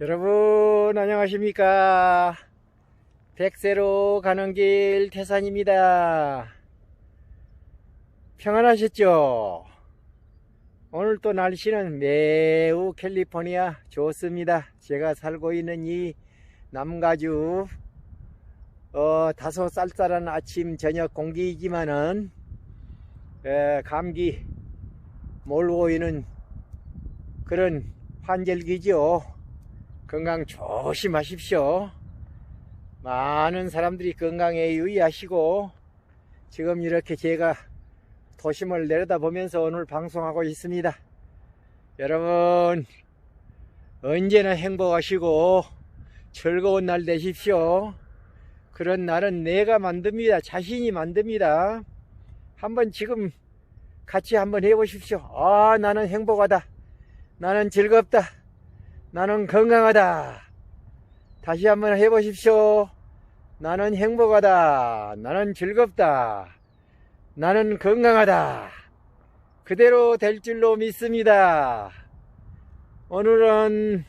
여러분 안녕하십니까? 백세로 가는 길 태산입니다. 평안하셨죠? 오늘 또 날씨는 매우 캘리포니아 좋습니다. 제가 살고 있는 이 남가주 어, 다소 쌀쌀한 아침 저녁 공기이지만은 에, 감기 몰고 있는 그런 환절기죠 건강 조심하십시오. 많은 사람들이 건강에 유의하시고 지금 이렇게 제가 도심을 내려다 보면서 오늘 방송하고 있습니다. 여러분 언제나 행복하시고 즐거운 날 되십시오. 그런 날은 내가 만듭니다. 자신이 만듭니다. 한번 지금 같이 한번 해보십시오. 아 나는 행복하다. 나는 즐겁다. 나는 건강하다. 다시 한번 해보십시오. 나는 행복하다. 나는 즐겁다. 나는 건강하다. 그대로 될 줄로 믿습니다. 오늘은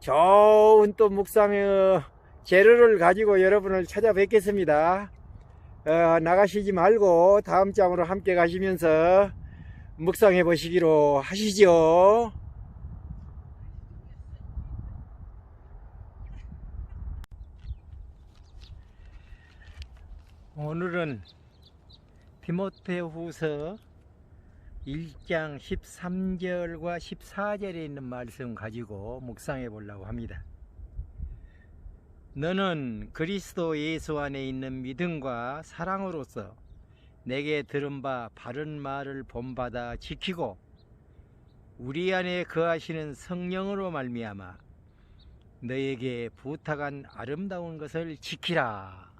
좋은 또 묵상의 재료를 가지고 여러분을 찾아뵙겠습니다. 어, 나가시지 말고 다음 장으로 함께 가시면서 묵상해 보시기로 하시죠. 오늘은 디모테후서 1장 13절과 14절에 있는 말씀 가지고 묵상해 보려고 합니다. 너는 그리스도 예수 안에 있는 믿음과 사랑으로서 내게 들은 바 바른 말을 본받아 지키고 우리 안에 거하시는 성령으로 말미암아 너에게 부탁한 아름다운 것을 지키라.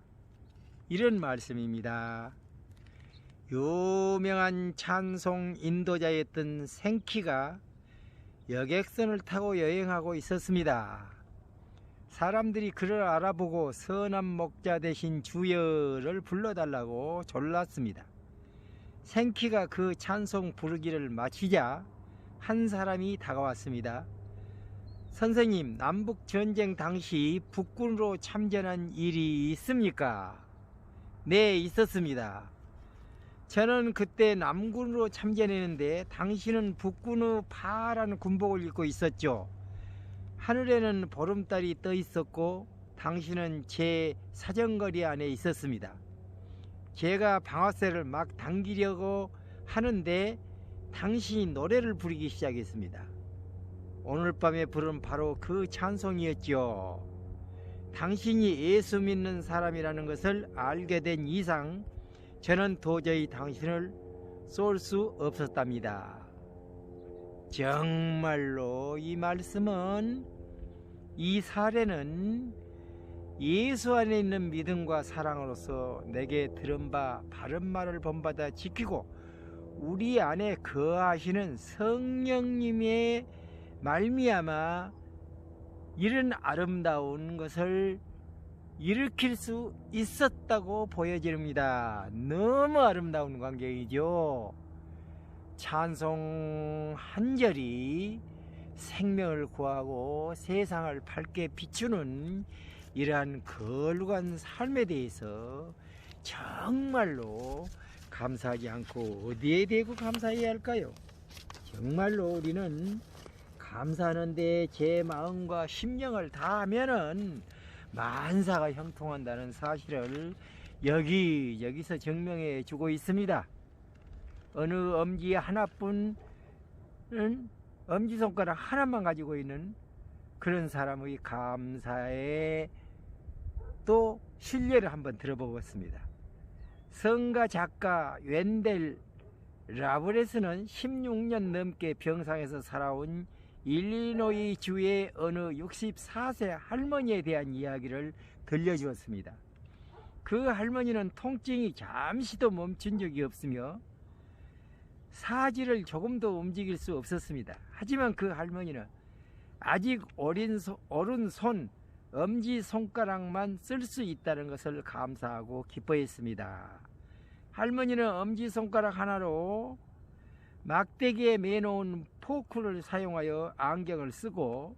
이런 말씀입니다. 유명한 찬송 인도자였던 생키가 여객선을 타고 여행하고 있었습니다. 사람들이 그를 알아보고 선한 목자 대신 주여를 불러달라고 졸랐습니다. 생키가 그 찬송 부르기를 마치자 한 사람이 다가왔습니다. 선생님, 남북 전쟁 당시 북군으로 참전한 일이 있습니까? 네, 있었습니다. 저는 그때 남군으로 참전했는데 당신은 북군의 파란 군복을 입고 있었죠. 하늘에는 보름달이 떠 있었고 당신은 제 사정거리 안에 있었습니다. 제가 방아쇠를 막 당기려고 하는데 당신이 노래를 부르기 시작했습니다. 오늘 밤에 부른 바로 그 찬송이었죠. 당신이 예수 믿는 사람이라는 것을 알게 된 이상 저는 도저히 당신을 쏠 수 없었답니다. 정말로 이 말씀은 이 사례는 예수 안에 있는 믿음과 사랑으로서 내게 들은 바 바른 말을 본받아 지키고 우리 안에 거하시는 성령님의 말미암아 이런 아름다운 것을 일으킬 수 있었다고 보여집니다. 너무 아름다운 광경이죠. 찬송 한 절이 생명을 구하고 세상을 밝게 비추는 이러한 거룩한 삶에 대해서 정말로 감사하지 않고 어디에 대고 감사해야 할까요? 정말로 우리는 감사하는데 제 마음과 심령을 다하면은 만사가 형통한다는 사실을 여기 여기서 증명해 주고 있습니다. 어느 엄지 하나뿐은 엄지 손가락 하나만 가지고 있는 그런 사람의 감사에 또 신뢰를 한번 들어보겠습니다. 성가 작가 웬델 라브레스는 16년 넘게 병상에서 살아온 일리노이 주의 어느 64세 할머니에 대한 이야기를 들려주었습니다. 그 할머니는 통증이 잠시도 멈춘 적이 없으며 사지를 조금도 움직일 수 없었습니다. 하지만 그 할머니는 아직 어린 소, 어른 손, 엄지 손가락만 쓸 수 있다는 것을 감사하고 기뻐했습니다. 할머니는 엄지 손가락 하나로 막대기에 매놓은 포크를 사용하여 안경을 쓰고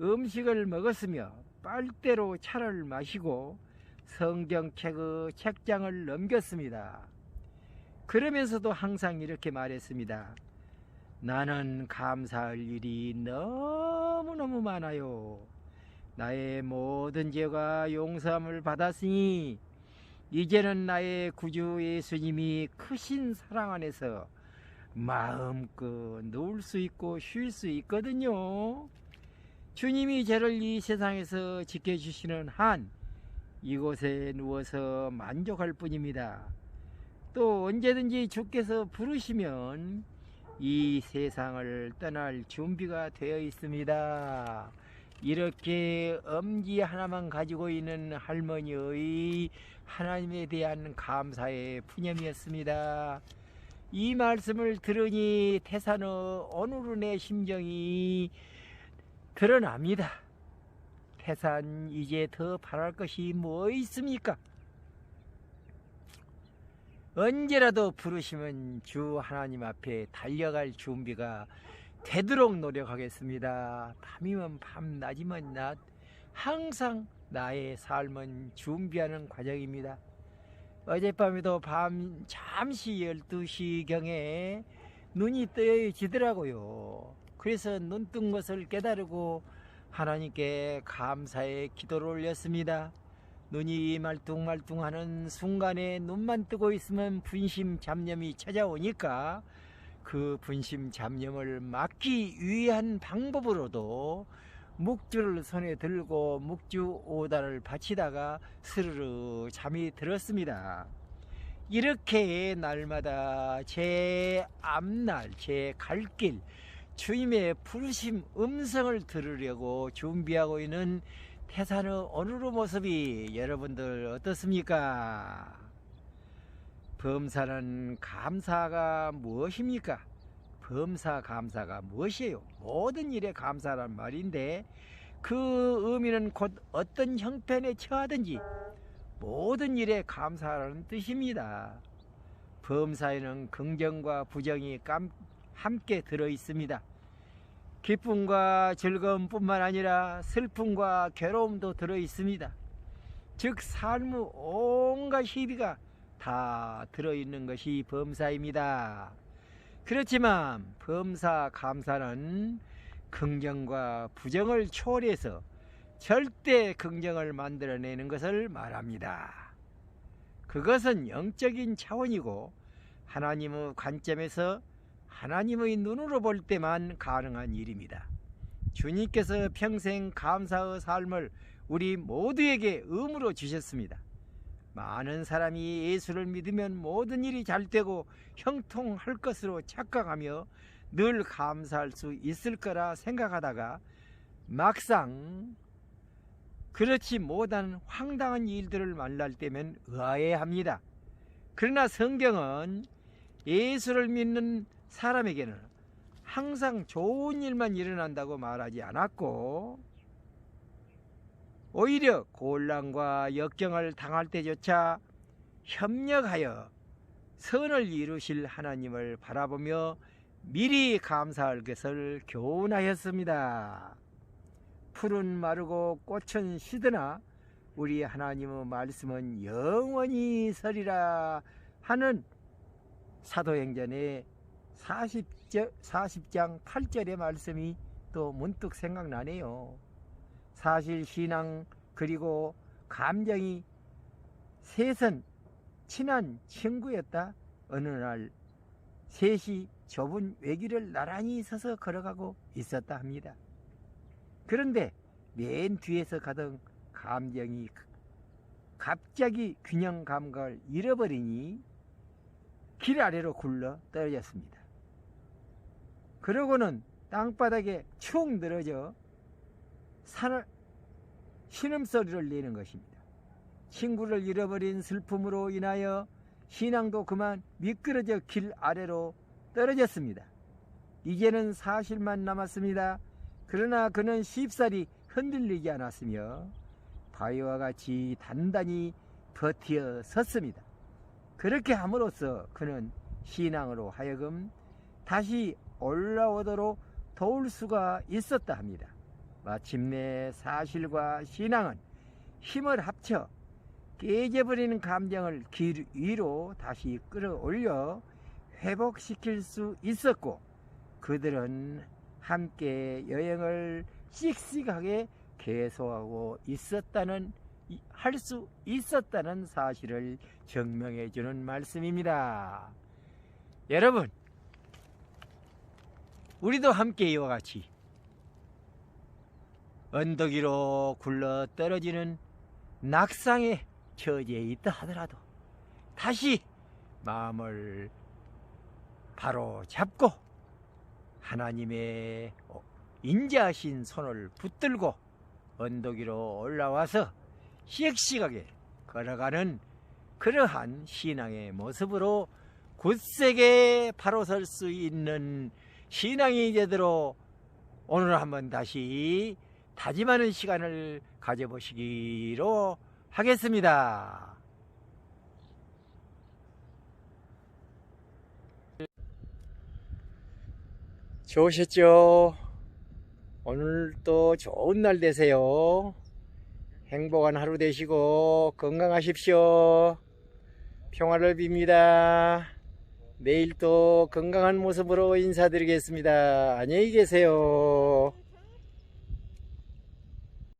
음식을 먹었으며 빨대로 차를 마시고 성경책 책장을 넘겼습니다. 그러면서도 항상 이렇게 말했습니다. 나는 감사할 일이 너무너무 많아요. 나의 모든 죄가 용서함을 받았으니 이제는 나의 구주 예수님이 크신 사랑 안에서 마음껏 누울 수 있고 쉴 수 있거든요. 주님이 저를 이 세상에서 지켜주시는 한 이곳에 누워서 만족할 뿐입니다. 또 언제든지 주께서 부르시면 이 세상을 떠날 준비가 되어 있습니다. 이렇게 엄지 하나만 가지고 있는 할머니의 하나님에 대한 감사의 푸념이었습니다. 이 말씀을 들으니 태산의 오늘의 심정이 드러납니다. 태산 이제 더 바랄 것이 뭐 있습니까? 언제라도 부르시면 주 하나님 앞에 달려갈 준비가 되도록 노력하겠습니다. 밤이면 밤, 낮이면 낮, 항상 나의 삶은 준비하는 과정입니다. 어젯밤에도 밤 잠시 12시경에 눈이 떠지더라고요. 그래서 눈 뜬 것을 깨달고 하나님께 감사의 기도를 올렸습니다. 눈이 말뚱말뚱하는 순간에 눈만 뜨고 있으면 분심 잡념이 찾아오니까 그 분심 잡념을 막기 위한 방법으로도 묵주를 손에 들고 묵주 오다를 바치다가 스르르 잠이 들었습니다. 이렇게 날마다 제 앞날, 제 갈 길, 주님의 부르심 음성을 들으려고 준비하고 있는 태산의 오늘의 모습이 여러분들 어떻습니까? 범사는 감사가 무엇입니까? 범사 감사가 무엇이에요? 모든 일에 감사란 말인데 그 의미는 곧 어떤 형편에 처하든지 모든 일에 감사라는 뜻입니다. 범사에는 긍정과 부정이 함께 들어 있습니다. 기쁨과 즐거움뿐만 아니라 슬픔과 괴로움도 들어 있습니다. 즉 삶의 온갖 희비가 다 들어 있는 것이 범사입니다. 그렇지만 범사 감사는 긍정과 부정을 초월해서 절대 긍정을 만들어내는 것을 말합니다. 그것은 영적인 차원이고 하나님의 관점에서 하나님의 눈으로 볼 때만 가능한 일입니다. 주님께서 평생 감사의 삶을 우리 모두에게 의무로 주셨습니다. 많은 사람이 예수를 믿으면 모든 일이 잘 되고 형통할 것으로 착각하며 늘 감사할 수 있을 거라 생각하다가 막상 그렇지 못한 황당한 일들을 만날 때면 의아해합니다. 그러나 성경은 예수를 믿는 사람에게는 항상 좋은 일만 일어난다고 말하지 않았고 오히려 곤란과 역경을 당할 때조차 협력하여 선을 이루실 하나님을 바라보며 미리 감사할 것을 교훈하였습니다. 풀은 마르고 꽃은 시드나 우리 하나님의 말씀은 영원히 서리라 하는 사도행전의 40장, 40장 8절의 말씀이 또 문득 생각나네요. 사실 신앙 그리고 감정이 셋은 친한 친구였다. 어느 날 셋이 좁은 외길을 나란히 서서 걸어가고 있었다 합니다. 그런데 맨 뒤에서 가던 감정이 갑자기 균형 감각을 잃어버리니 길 아래로 굴러 떨어졌습니다. 그러고는 땅바닥에 축 늘어져 산을 신음소리를 내는 것입니다. 친구를 잃어버린 슬픔으로 인하여 신앙도 그만 미끄러져 길 아래로 떨어졌습니다. 이제는 사실만 남았습니다. 그러나 그는 쉽사리 흔들리지 않았으며 바위와 같이 단단히 버티어 섰습니다. 그렇게 함으로써 그는 신앙으로 하여금 다시 올라오도록 도울 수가 있었다 합니다. 마침내 사실과 신앙은 힘을 합쳐 깨져버리는 감정을 길 위로 다시 끌어올려 회복시킬 수 있었고 그들은 함께 여행을 씩씩하게 계속하고 있었다는 할 수 있었다는 사실을 증명해 주는 말씀입니다. 여러분, 우리도 함께 이와 같이 언덕 위로 굴러 떨어지는 낙상에 처지에 있다 하더라도 다시 마음을 바로 잡고 하나님의 인자하신 손을 붙들고 언덕 위로 올라와서 씩씩하게 걸어가는 그러한 신앙의 모습으로 굳세게 바로 설 수 있는 신앙이 제대로 오늘 한번 다시 다짐하는 시간을 가져보시기로 하겠습니다. 좋으셨죠? 오늘 또 좋은 날 되세요. 행복한 하루 되시고 건강하십시오. 평화를 빕니다. 내일 또 건강한 모습으로 인사드리겠습니다. 안녕히 계세요.